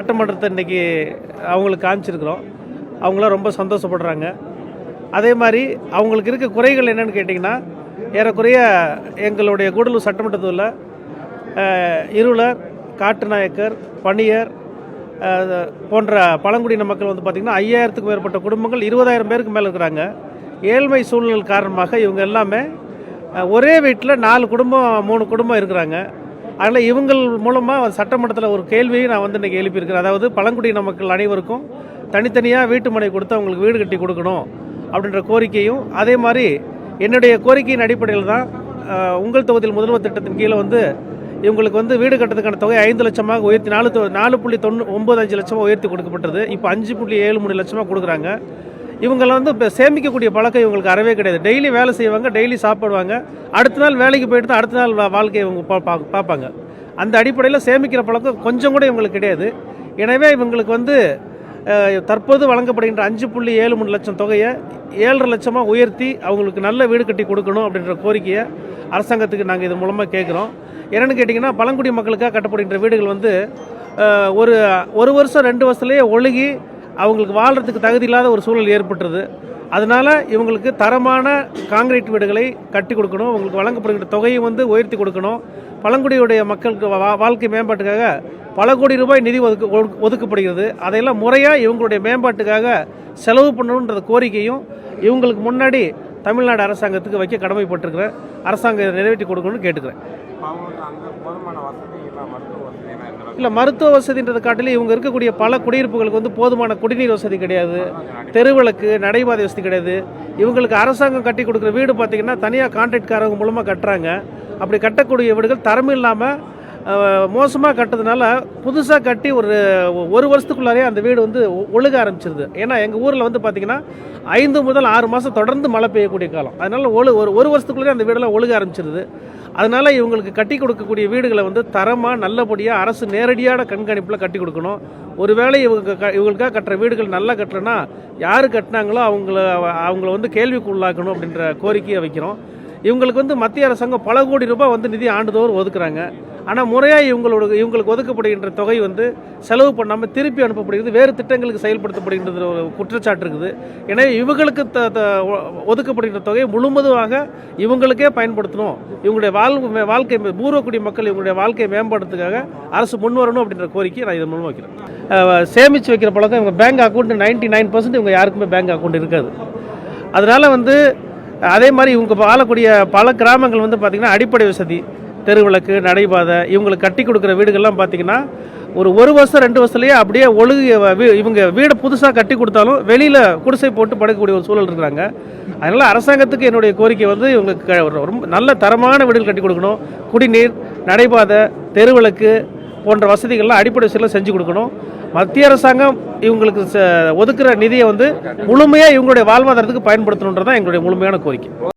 சட்டமன்றத்தை இன்றைக்கி அவங்களுக்கு காமிச்சிருக்கிறோம். அவங்களாம் ரொம்ப சந்தோஷப்படுறாங்க. அதே மாதிரி அவங்களுக்கு இருக்க குறைகள் என்னென்னு கேட்டிங்கன்னா ஏறக்குறைய எங்களுடைய கூடலூர் சட்டமன்றத்தில் இருளர் காட்டுநாயக்கர் பணியர் போன்ற பழங்குடியின மக்கள் வந்து பார்த்திங்கன்னா ஐயாயிரத்துக்கும் மேற்பட்ட குடும்பங்கள் இருபதாயிரம் பேருக்கு மேலே இருக்கிறாங்க. ஏழ்மை சூழ்நிலை காரணமாக இவங்க எல்லாமே ஒரே வீட்டில் நாலு குடும்பம் மூணு குடும்பம் இருக்கிறாங்க. அதனால் இவங்கள் மூலமாக சட்டமன்றத்தில் ஒரு கேள்வியை நான் வந்து இன்றைக்கி எழுப்பியிருக்கிறேன். அதாவது பழங்குடியின மக்கள் அனைவருக்கும் தனித்தனியாக வீட்டு மனை கொடுத்து அவங்களுக்கு வீடு கட்டி கொடுக்கணும் அப்படின்ற கோரிக்கையும் அதே மாதிரி என்னுடைய கோரிக்கையின் அடிப்படையில் தான் உங்கள் தொகுதியில் முதல்வர் திட்டத்தின் கீழே வந்து இவங்களுக்கு வந்து வீடு கட்டுறதுக்கான தொகை ஐந்து லட்சமாக உயர்த்தி நாலு தொ- நாலு புள்ளி தொண்ணூ ஒம்பது அஞ்சு லட்சமாக உயர்த்தி கொடுக்கப்பட்டது. இப்போ அஞ்சு புள்ளி ஏழு மூணு லட்சமாக கொடுக்குறாங்க. இவங்களை வந்து இப்போ சேமிக்கக்கூடிய பழக்கம் இவங்களுக்கு அறவே கிடையாது. டெய்லி வேலை செய்வாங்க டெய்லி சாப்பிடுவாங்க. அடுத்த நாள் வேலைக்கு போயிட்டு தான் அடுத்த நாள் வாழ்க்கையை இவங்க பா- பா- பார்ப்பாங்க. அந்த அடிப்படையில் சேமிக்கிற பழக்கம் கொஞ்சம் கூட இவங்களுக்கு கிடையாது. எனவே இவங்களுக்கு வந்து தற்போது வழங்கப்படுகின்ற அஞ்சு புள்ளி ஏழு மூணு லட்சம் தொகையை ஏழரை லட்சமாக உயர்த்தி அவங்களுக்கு நல்ல வீடு கட்டி கொடுக்கணும் அப்படின்ற கோரிக்கையை அரசாங்கத்துக்கு நாங்கள் இது மூலமாக கேட்குறோம் என்னென்னு கேட்டிங்கன்னா பழங்குடி மக்களுக்காக கட்டப்படுகின்ற வீடுகள் வந்து ஒரு ஒரு வருஷம் ரெண்டு வருஷத்துலேயே ஒழுகி அவங்களுக்கு வாழ்கிறதுக்கு தகுதி இல்லாத ஒரு சூழல் ஏற்பட்டுருது. அதனால் இவங்களுக்கு தரமான காங்கிரீட் வீடுகளை கட்டி கொடுக்கணும். அவங்களுக்கு வழங்கப்படுகின்ற தொகையை வந்து உயர்த்தி கொடுக்கணும். பழங்குடியுடைய மக்களுக்கு வா- வாழ்க்கை மேம்பாட்டுக்காக பல கோடி ரூபாய் நிதி ஒதுக்கு ஒதுக்கு- ஒதுக்கப்படுகிறது. அதையெல்லாம் முறையாக இவங்களுடைய மேம்பாட்டுக்காக செலவு பண்ணணுன்ற கோரிக்கையும் இவங்களுக்கு முன்னாடி தமிழ்நாடு அரசாங்கத்துக்கு வைக்க கடமைப்பட்டிருக்கிறேன். அரசாங்கம் இதை நிறைவேற்றி கொடுக்கணும்னு கேட்டுக்கிறேன். இல்லை மருத்துவ வசதின்றதை காட்டிலும் இவங்க இருக்கக்கூடிய பல குடியிருப்புகளுக்கு வந்து போதுமான குடிநீர் வசதி கிடையாது. தெருவிளக்கு நடைபாதை வசதி கிடையாது. இவங்களுக்கு அரசாங்கம் கட்டி கொடுக்குற வீடு பார்த்தீங்கன்னா தனியாக கான்ட்ராக்ட்காரங்க மூலமாக கட்டுறாங்க. அப்படி கட்டக்கூடிய வீடுகள் தரம் இல்லாமல் மோசமாக கட்டுறதுனால புதுசாக கட்டி ஒரு ஒரு வருஷத்துக்குள்ளாரே அந்த வீடு வந்து ஒழுக ஆரம்பிச்சிருது. ஏன்னா எங்கள் ஊரில் வந்து பார்த்திங்கன்னா ஐந்து முதல் ஆறு மாதம் தொடர்ந்து மழை பெய்யக்கூடிய காலம். அதனால் ஒழு ஒரு ஒரு வருஷத்துக்குள்ளே அந்த வீடெல்லாம் ஒழுக ஆரம்பிச்சிருது. அதனால் இவங்களுக்கு கட்டி கொடுக்கக்கூடிய வீடுகளை வந்து தரமாக நல்லபடியாக அரசு நேரடியான கண்காணிப்பில் கட்டி கொடுக்கணும். ஒருவேளை இவங்க க இவங்களுக்காக கட்டுற வீடுகள் நல்லா கட்டுறேன்னா யார் கட்டினாங்களோ அவங்கள அவங்கள வந்து கேள்விக்கு உள்ளாக்கணும் அப்படின்ற கோரிக்கையை வைக்கிறோம். இவங்களுக்கு வந்து மத்திய அரசாங்கம் பல கோடி ரூபாய் வந்து நிதி ஆண்டுதோறும் ஒதுக்குறாங்க. ஆனால் முறையாக இவங்களோட இவங்களுக்கு ஒதுக்கப்படுகின்ற தொகை வந்து செலவு பண்ணாமல் திருப்பி அனுப்பப்படுகிறது. வேறு திட்டங்களுக்கு செயல்படுத்தப்படுகின்றது ஒரு குற்றச்சாட்டு இருக்குது. எனவே இவங்களுக்கு த த- ஒ- ஒதுக்கப்படுகின்ற தொகையை முழுவதுமாக இவங்களுக்கே பயன்படுத்தணும். இவங்களுடைய வாழ்வு வாழ்க்கை பூர்வக்குடி மக்கள் இவங்களுடைய வாழ்க்கையை மேம்படுறதுக்காக அரசு முன் வரணும் அப்படின்ற கோரிக்கை நான் இதன் மூலம் வைக்கிறேன். சேமித்து சேமிச்சு வைக்கிற பழக்கம் இவங்க bank account ninety nine percent இவங்க யாருக்குமே பேங்க் அக்கௌண்ட் இருக்காது. அதனால் வந்து அதே மாதிரி இவங்க வாழக்கூடிய பல கிராமங்கள் வந்து பார்த்திங்கன்னா அடிப்படை வசதி. தெருவிளக்கு நடைபாதை இவங்களுக்கு கட்டி கொடுக்குற வீடுகள்லாம் பார்த்திங்கன்னா ஒரு ஒரு வருஷம் ரெண்டு வருஷத்துலேயே அப்படியே ஒழுகு வீ- இவங்க வீடை புதுசாக கட்டி கொடுத்தாலும் வெளியில் குடிசை போட்டு படுக்கக்கூடிய ஒரு சூழல் இருக்கிறாங்க. அதனால் அரசாங்கத்துக்கு என்னுடைய கோரிக்கை வந்து இவங்க க- ரொம்ப நல்ல தரமான வீடுகள் கட்டி கொடுக்கணும். குடிநீர் நடைபாதை தெருவிளக்கு போன்ற வசதிகள்லாம் அடிப்படை வசதியெல்லாம் செஞ்சு கொடுக்கணும். மத்திய அரசாங்கம் இவங்களுக்கு ஒதுக்குற நிதியை வந்து முழுமையாக இவங்களுடைய வாழ்வாதாரத்துக்கு பயன்படுத்தணுன்றதான் எங்களுடைய முழுமையான கோரிக்கை.